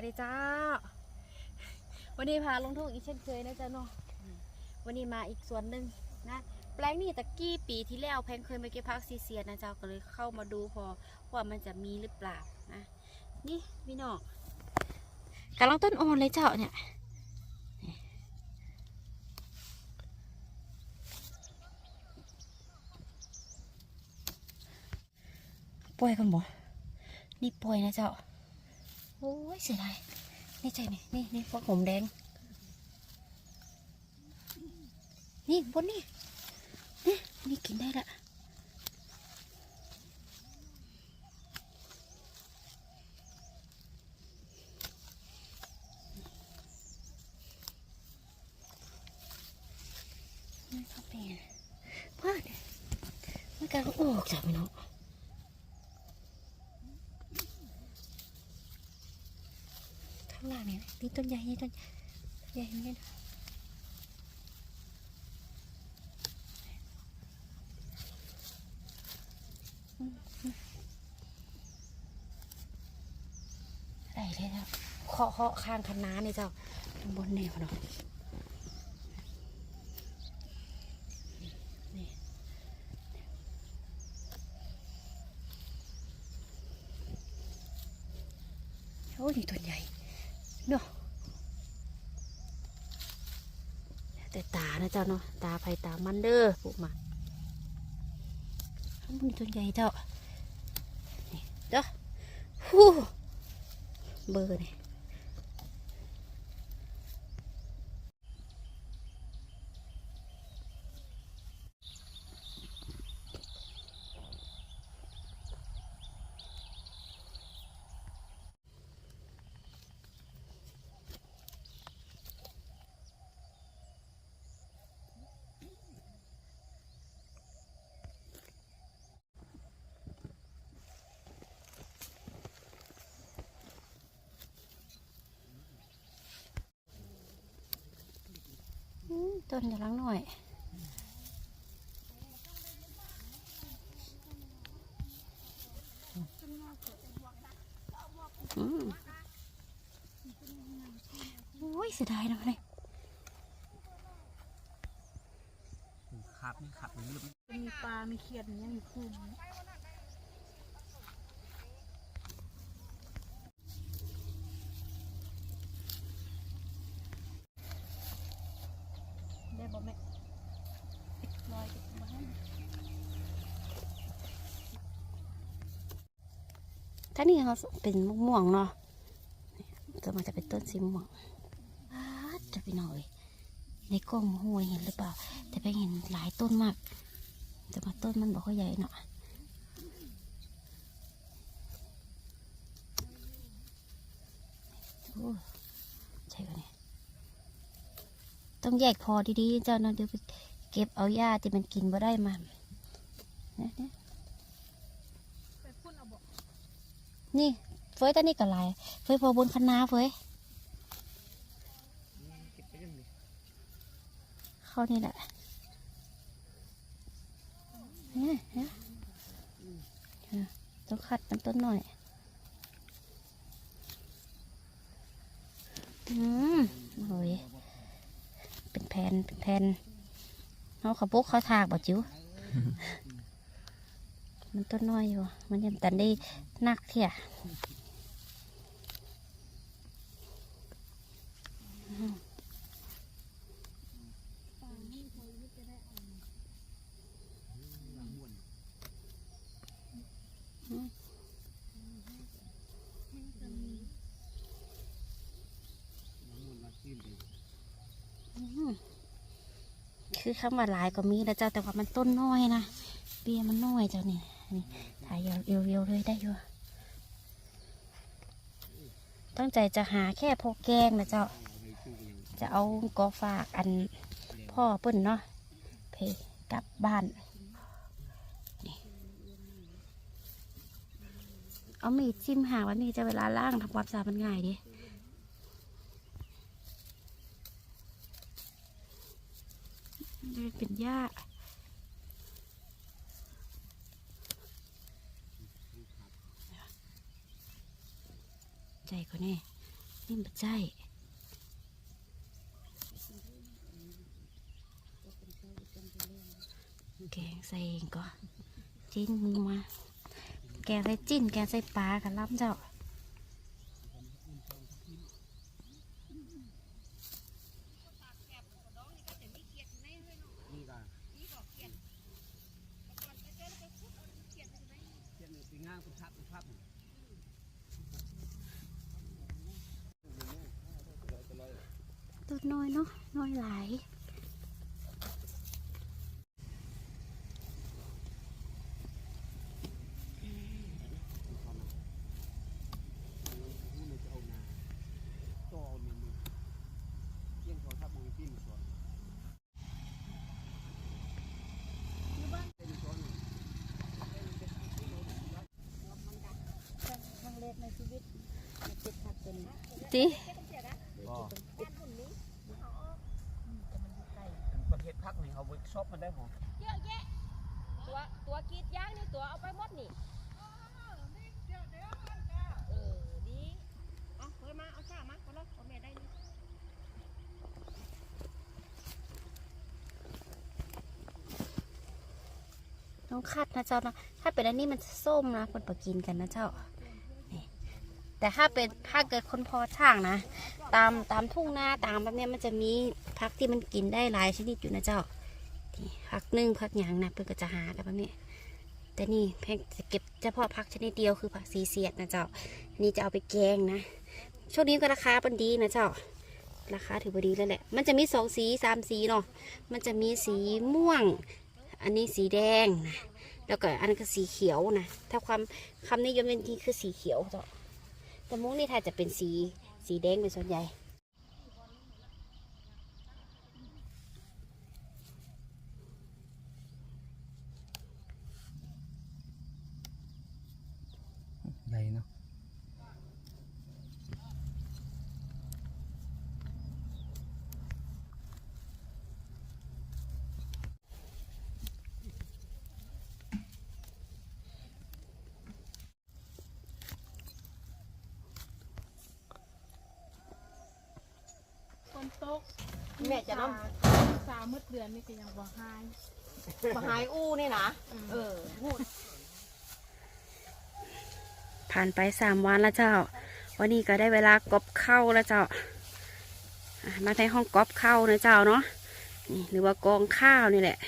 วัสดีจ้า วันนี้พาลงทุ่งอีกเช่นเคยนะจ๊ะเนาะวันนี้มาอีกสวนหนึ่งนะ แปลงนี้ตะกี้ปีที่แล้วแพงเคยมาเก็บพักซีเซียนะเจ้าก็เลยเข้ามาดูพอว่ามันจะมีหรือเปล่านะนี่พี่น้องกำลังต้นอ่อนเลยเจ้าเนี่ยนี่ปล่อยกันบ่นี่ปล่อยนะเจ้า โอ้ยเสียดายนี่ใจนี่นี่นี่พวกผมแดง นี่บนนี่นี่นี่กินได้ละนี่เขาเป็นพาดมันกำลังออกจากพี่น้องข้างล่างเนี่ยนี่ต้นใหญ่นี่ต้นใหญ่นี่นะได้เลยเจ้าเคาะเคาะข้างคันนานี่เจ้าข้างบนแนวเนาะนี่โอ้ยตัวใหญ่ เนาะแต่ตานะเจ้าเนาะตาไผตามันเด้อพวกมันมันตัวใหญ่เจ้านี่เจ้าฮู้เบอร์นี่อืม ต้นกำลังหน่อย อืมโอ้ยเสียดายนะเลยครับนี่ครับนี่มันมีปลา มีเขียดอย่างเงี้ยมีกุ้ง ได้บ่แม่ลอยกับบ้าน ถ้านี่เขาเป็นม่วงเนาะนี่ตัวมันจะเป็นต้นสีม่วงจะไปหน่อย ในกล้องห้วยเห็นหรือเปล่า แต่ไปเห็นหลายต้นมาก แต่มาต้นมันบอกว่าใหญ่เนาะโอ้ใช่เนี่ยต้องแยกพอดีๆเจ้านะเดี๋ยวไปเก็บเอาหญ้าที่มันกินบ่ได้มาเนี่ยเนี่ย นี่เฟ้ยตอนนี้ก็หลายเฟ้ยพอบนคณะเฟยเก็บไปยังดิเข้านี่แหละเนี่ยเนี่ยต้องขัดมันต้นหน่อย อืมโอ้ยเป็นแผ่นเป็นแผ่นเอาเขาปุกเขาถากบ่จิ๋ว มันต้นน้อยอยู่ มันยังตันได้นักเที่ยอืมคือคำว่าหลายก็มีแล้วเจ้าแต่ว่ามันต้นน้อยนะเบี้ยมันน้อยเจ้านี่ นี่ถ่ายเรียวๆเลยได้อยู่ตั้งใจจะหาแค่พอแกงนะเจ้า จะเอากอฝากอันพ่อเปิ้นเนาะเพกลับบ้านเอามีดจิ้มหางวันนี้จะเวลาล่างทำความสะอาดมันง่ายดิเป็นหญ้า ใจก็แน่นี่มันใช่แกงใส่เองก็จิ้นมือมา แกงใส่จิ้น แกงใส่ปลากันล้ำเจ้า นี่ก็เขียนปีง่างคุณทับคุณทับ ตัวน้อยเนาะน้อยหลาย นี่มันจะเอานาต่อหนึ่งมือเกี่ยงของทับมือที่มือก่อน ครั้งแร กในชีวิตติดขัดเป็นติก็ประเทศพักนี่เขาเวิร์กช็อปมันได้หรอเยอะแยะตัวตัวกรีดยางนี่ตัวเอาไปหมดนี่เออดีเอาเฮ้ยมาเอาชามาคนละขอแม่ได้นี่ต้องคัดนะเจ้านะถ้าเป็นอันนี้มันจะส้มนะคนปกินกันนะเจ้านี่ แต่ถ้าเป็นถ้าเกิดคนพอช่างนะ ตามตามทุ่งนาตามแบบนี้มันจะมีพักที่มันกินได้หลายชนิดอยู่นะเจ้าพักนึ่งพักหยางนะเพื่อก็จะหากันแบบนี้แต่นี่แพงจะเก็บเฉพาะพักชนิดเดียวคือผักซีเสียดนะเจ้าอันนี้จะเอาไปแกงนะช่วงนี้ก็ราคาเป็นดีนะเจ้าราคาถือว่าดีแล้วแหละ มันจะมีสองสีสามสีเนาะ มันจะมีสีม่วง อันนี้สีแดงนะ แล้วก็อันก็สีเขียวนะ ถ้าความคำนิยมเป็นที่คือสีเขียวเจ้า แต่มุ้งนี่ถ้าจะเป็นสีสีแดงเป็นส่วนใหญ่ ตกแม่จะน้สาวมืดเดือนนี่ก็ยังบ่หายำมาหายอู้นี่นะเออพูดผ่านไปสามวันแล้วเจ้า วันนี้ก็ได้เวลากอบเข้าวแล้วเจ้าอะมาในห้องกอบเข้าวนะเจ้าเนาะนี่หรือว่ากองข้าวนี่แหละ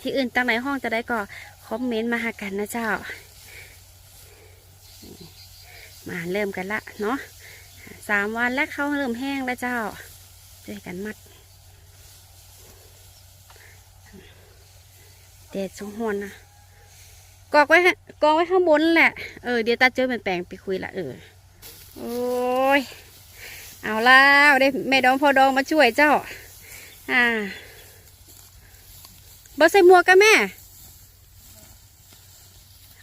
ที่อื่นตั้งไหนห้องจะได้ก็คอมเมนต์มาหากันนะเจ้า มาเริ่มกันละเนาะสามวันแล้วเขาเริ่มแห้งแล้วเจ้าช่วยกันมัดเด็ดสองหวนนะกอกไว้ฮะกองไว้ข้างบนแหละเออเดี๋ยวตาเจอเป็นแปลงไปคุยละเออโอ้ยเอาแล้วได้แม่ดองพอดองมาช่วยเจ้า อ่าบอใส่หมวกกันแม่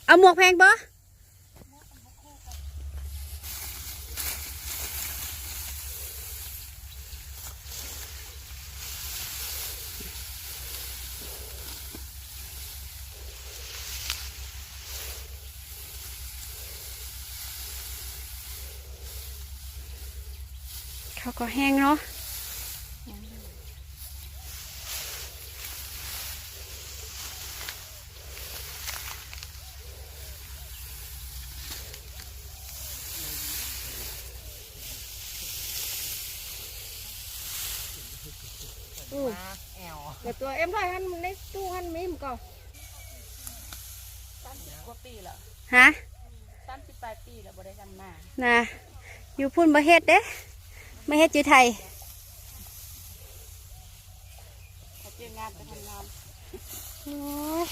เอาหมวกแพงบอ เขาก็แห้งเนาะแอลเดี๋ยวตัวเอ็มไทยหันในตู้หันมิมก่อนสามสิบกว่าปีแล้วฮะสามสิบปลายปีแล้วบ่ได้ทำนานะอยู่พุ่นมาเฮ็ดเด้ มาเฮ็ดอยู่ไทยเขาเจองานไปทำงานโอ้ย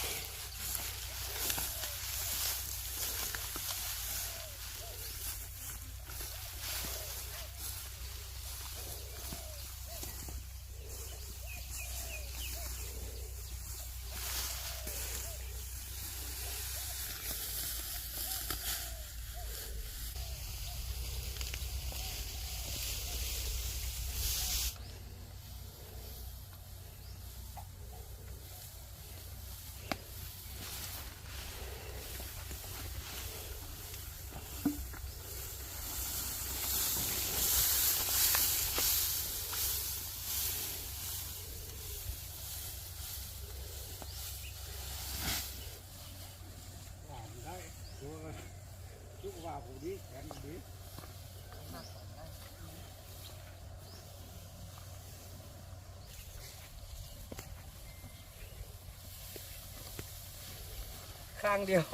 ข้างเดียว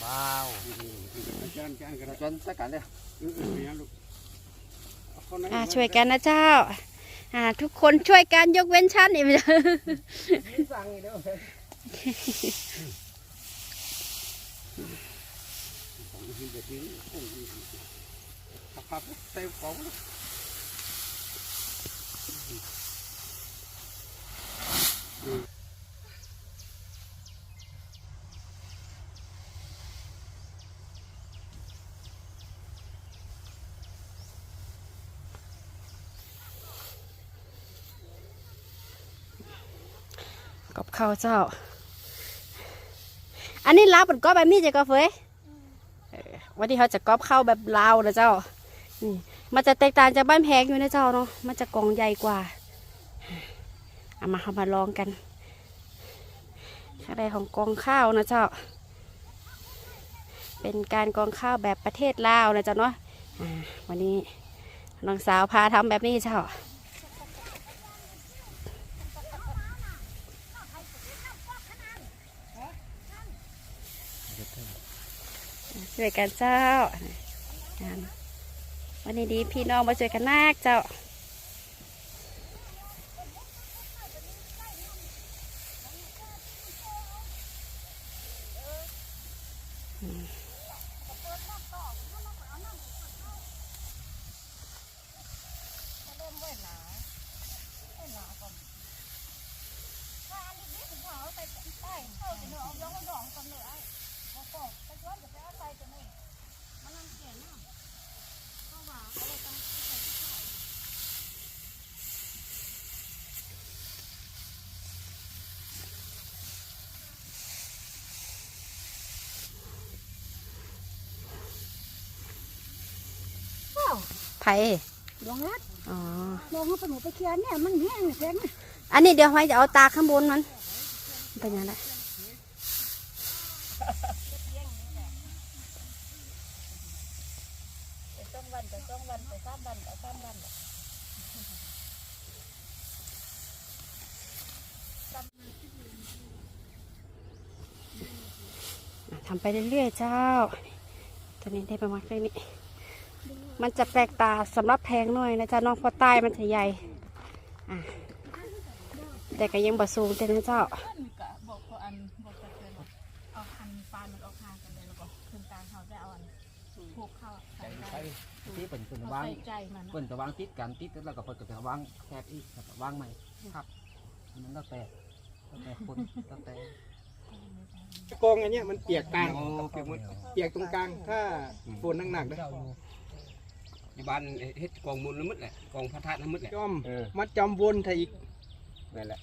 เบาๆจานจานกระจนสักกันเลยอือๆเนี่ยลูกเอาเข้าในอ่าช่วยกันนะเจ้า อ่า ทุกคนช่วยกันยกเว้นฉันอีกสั่งอีกแล้วของหินแบบนี้โอ้ยพับๆเต็มของ กับข้าวเจ้า อันนี้ลาวเป็นก๊อบแบบนี้จะก็เฟยวันนี้เขาจะก๊อบข้าวแบบลาวนะเจ้า นี่ มันจะแตกต่างจากบ้านแพงอยู่นะเจ้าเนาะ มันจะกองใหญ่กว่า เอามาเอามาลองกันอะไรของกองข้าวนะเจ้า เป็นการกองข้าวแบบประเทศลาวนะเจ้าเนาะวันนี้น้องสาวพาทำแบบนี้เจ้าช่วยกันเจ้าอ่า วันนี้ดีพี่น้องมาช่วยกันมากเจ้า ไผ่ลองรัดอ๋อ ลองให้ปหนูไปเคลียร์เนี่ยมันแห้งแข็งอันนี้เดี๋ยวไว้จะเอาตาข้างบนมันมันเป็นยังไงไปสองวันไปสองวันไปสามวันไปสามวันอะทำไปเรื่อยๆเจ้าตัวนี้ได้ประมาณแค่นี้ มันจะแปลกตาสำหรับแพงหน่อยนะเจ้าน้องเพอใต้มันจะใหญ่อะแต่ก็ยังบะสูงแต่นะเจ้าก็บอกพออันบอกจะเคยบอกเอาพันปานมันออกห่างกันเลยแล้วก็ขึ้นกลางเขาจะเอาอันผูกเข้าใส่ได้ที่เป็นเป็นเขาวางใส่ใจมันเปิ่นจะวางติดกันติดแล้วก็เปิดก็จะวางแคบอีกแล้วก็วางใหม่ครับมันแล้วแต่แล้วแต่คนแล้วแต่กองอันเนี้ยมันเปียกกลางโอ้เปียกหมดเปียกตรงกลางถ้าฝนหนักๆนะ อยู่บ้านเฮ็ดกองมูลน้ำมืดแหละกองพระธาตุน้ำมืดแหละจอมเออ มัดจอมวนไทยอีก นั่นแหละ